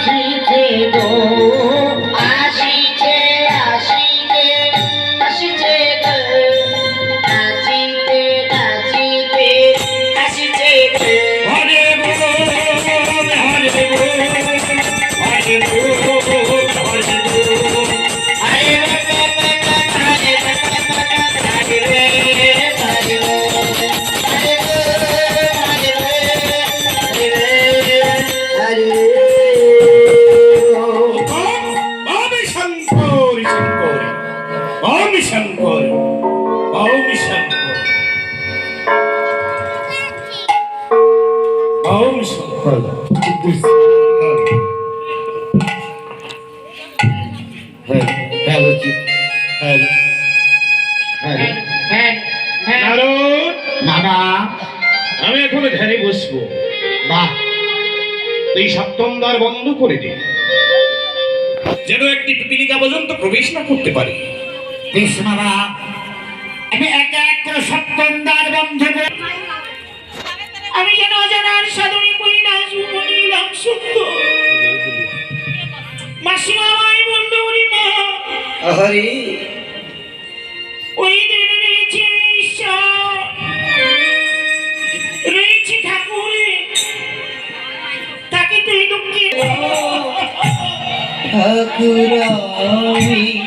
আসিছে গো আসিছে আসিছে আসিছে নাচিতে আসিছে গো হরে বল হরে বল হরে বল হরে এখন বসবো। বাহ তুই সপ্তম দ্বার বন্ধ করে দে। যেন একটি পিপিলিকা পর্যন্ত প্রবেশ না করতে পারে। আমি এক এক করে সপ্তম দ্বার বন্ধ করে আমি যেন অজানার সাধনী করি না সত্য মাসিমা আমায় বন্ধ করি মা। হরি ঠাকুর আমি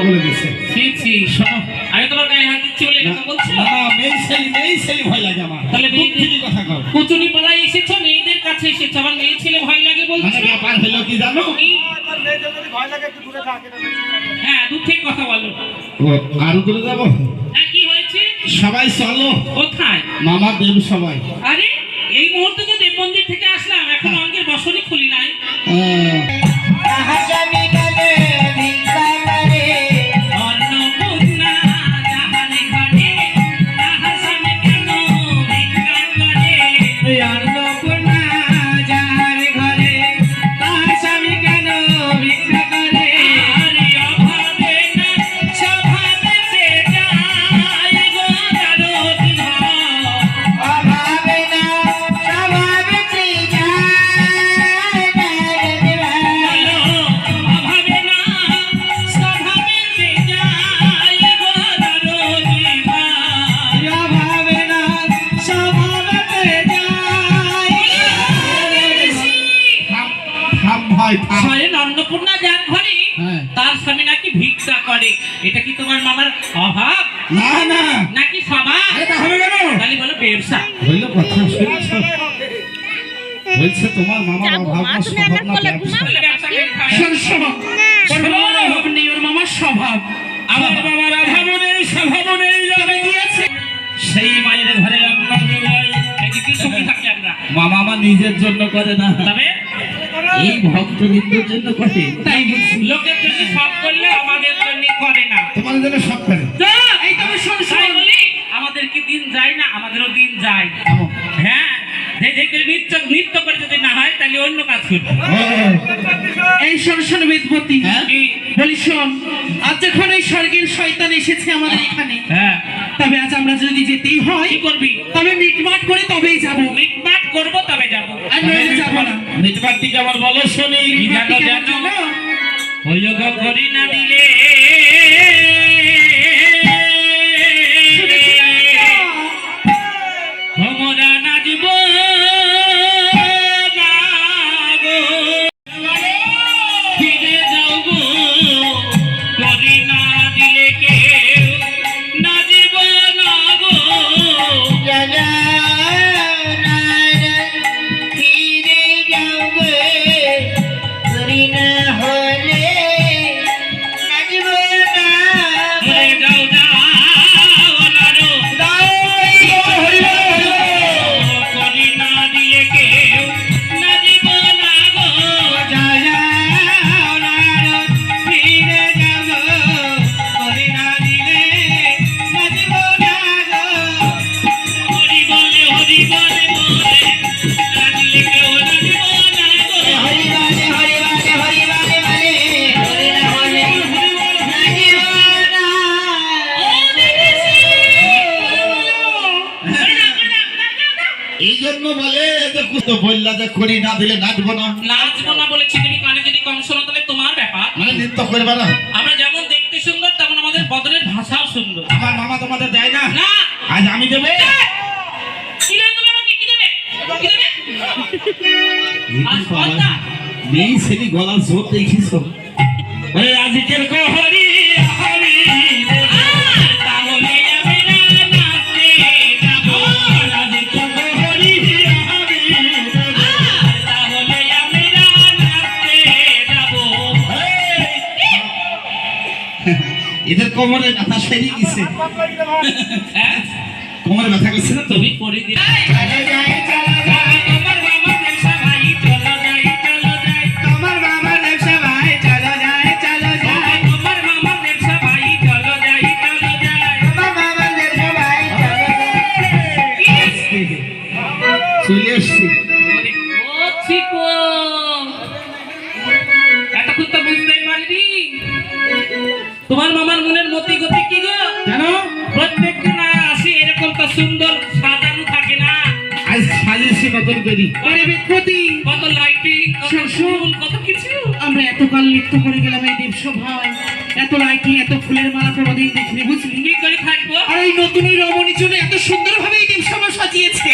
বগলে দিছে ছি ছি শোনো আমি তোমার গায়ে হাত দিচ্ছি বলে কথা বলছো না ছেলে মেয়ে ছেলে ভয় লাগে আমার। তাহলে মেয়েদের- কথা কও। এসেছ মেয়েদের কাছে এসেছ আমার মেয়ে ছেলে ভয় লাগে মানে ব্যাপার হলো কি জানো? হ্যাঁ দূর থেকে কথা। বলো। ও, আরও দূরে যাব? হ্যাঁ কি হয়েছে? সবাই চলো। কোথায়? মামা দেব সবাই। আরে এই মুহূর্তে তো দেব মন্দির থেকে আসলাম এখন অঙ্গের বসনই খুলি নাই। এটা কি তোমার মামার অভাব? না না। নাকি স্বভাব এটা হবে কেন? তাহলে বলো ব্যবসা। হইল কথা শুনছো? বলছে তোমার মামার অভাব না স্বভাব না ওর অভাব নেই ওর মামার স্বভাব। আমার বাবার অভাব নেই স্বভাব নেই গিয়েছে। সেই মায়ের ঘরে মামা আমার নিজের জন্য করে না। তবে? এই ভক্ত বিন্দুর জন্য করে। তাই বলছি, আমাদের জন্য করে না। তোমার জন্য সব করে। এই তবে শোন শোন। আমাদের কি দিন যায় না আমাদেরও দিন যায়। হ্যাঁ যে যে করে নৃত্য নৃত্য করে যদি না হয় তাহলে অন্য কাজ করব। এই শোন শোন বেদপতি। হ্যাঁ? বলি শোন আজ যখন এই স্বর্গের শয়তান এসেছে আমাদের এখানে হ্যাঁ। তবে আজ আমরা যদি যেতেই হয় করবি? তবে মিটমাট করে তবেই যাব। মিটমাট করব তবে যাব। আর নইলে যাব না। মিটমাটটি কেমন বলো শুনি কি জানো জানো। হইয়োগ করি না দিলে। আমরা নাচব তো বললা যে করি না দিলে নাচবো না। নাচবো না বলেছি তুমি কানে যদি কম শোনো তাহলে তোমার ব্যাপার। মানে নৃত্য করবে না। আমরা যেমন দেখতে সুন্দর তেমন আমাদের বদলের ভাষাও সুন্দর। আমার মামা তোমাদের দেয় না? না। আজ আমি দেবো? কি? দেবে তুমি আমাকে কি দেবে? কি দেবে? আজ পদ্মা। নেই সেটি গলার জোর দেখিস ওরে আজকের কোহরি কোমরে ব্যথা সেরে গেছে। হ্যাঁ? কোমরে ব্যথা করছে না তুমি করে দিলে। আমরা লিপ্ত করে গেলাম এই দেবসভায়। এত লাইটিং এত ফুলের মালা কোনোদিন দেখিনি। বুঝলি? করে থাকব? আর এই নতুন ওই রমণীর জন্য এত সুন্দর ভাবে এই দেবসভা সাজিয়েছে।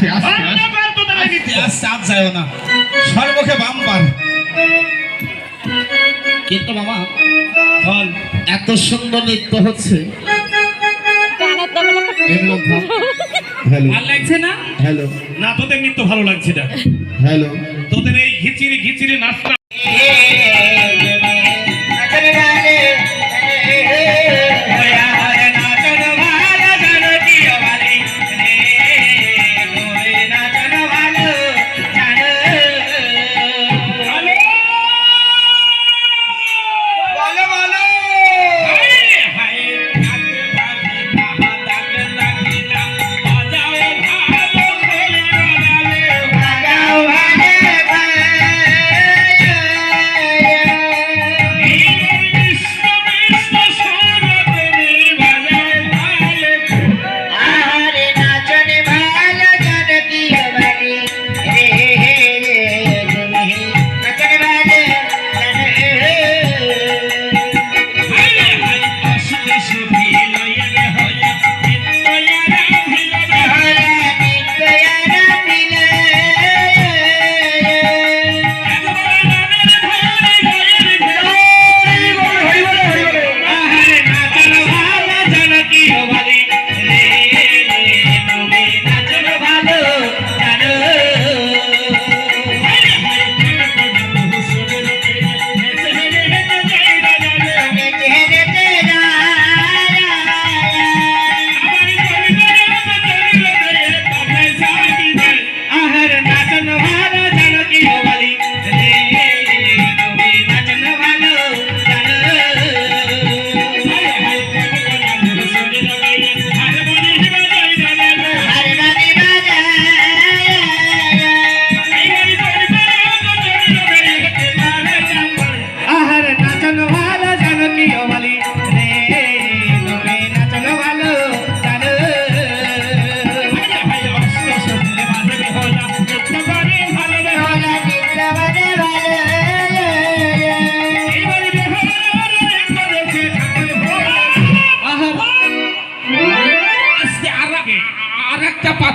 আস্তে আস্তে এত সুন্দর নৃত্য হচ্ছে না হ্যালো না তোদের নৃত্য ভালো লাগছে না হ্যালো তোদের এই ঘিচিরি ঘিচিরি নাচটা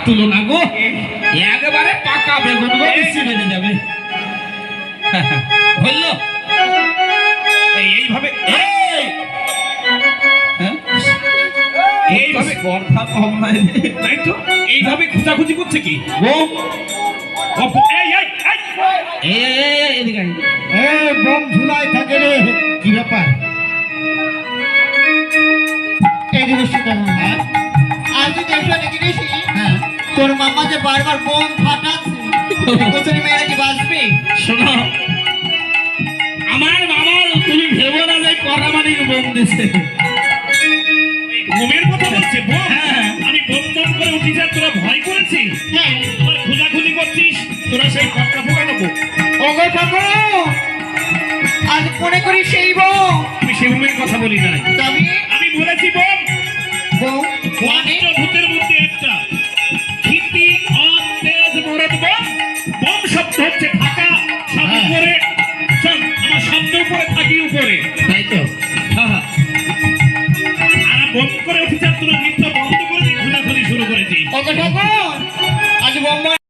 তুলো না গো। একেবারে পাকা বেগুন গো মিশে বেঁধে যাবে। বলল এইভাবে এই! হ্যাঁ? এইভাবে স্পর্ধা কম নাই। তাই তো? এইভাবে খোঁজাখুঁজি করছে কি? থাকে রে। কি ব্যাপার? এদিকে শুধু আজ যদি এসে দেখি হ্যাঁ। তোর মামা যে বারবার বোম ফাটাচ্ছে মেয়েরা কি বাঁচবে? শোনো আমার বাবা তুমি ভেবো না যে করামানির বোম দিছে বোমের কথা বলছে বোম? হ্যাঁ। আমি বোম বোম করে উঠি যা তোরা ভয় করেছিস? হ্যাঁ। তোরা খোঁজাখুঁজি করছিস তোরা সেই ওগো ঠাকুর আজ মনে করি সেই আমি সে বোমের কথা বলি তবে আমি বলেছি বোম। মানে? one way.